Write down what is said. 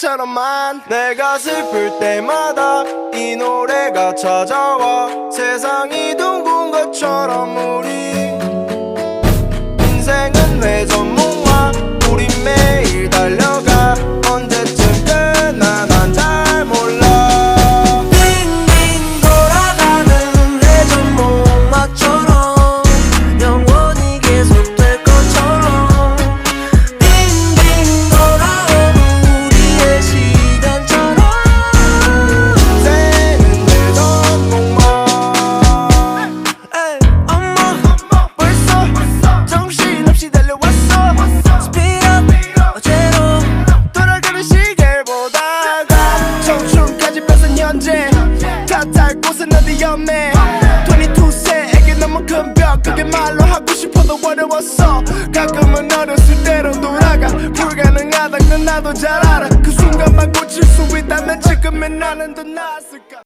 것처럼만 내가 슬플 때마다 이 노래가 찾아와 세상이 둥근 것처럼 우리 곳은 어디 없네? 22세에게 너무 큰 벽. 그게 말로 하고 싶어도 어려웠어. 가끔은 어렸을 때로 돌아가. 불가능하단 건 나도 잘 알아. 그 순간만 고칠 수 있다면 지금의 나는 더 나았을까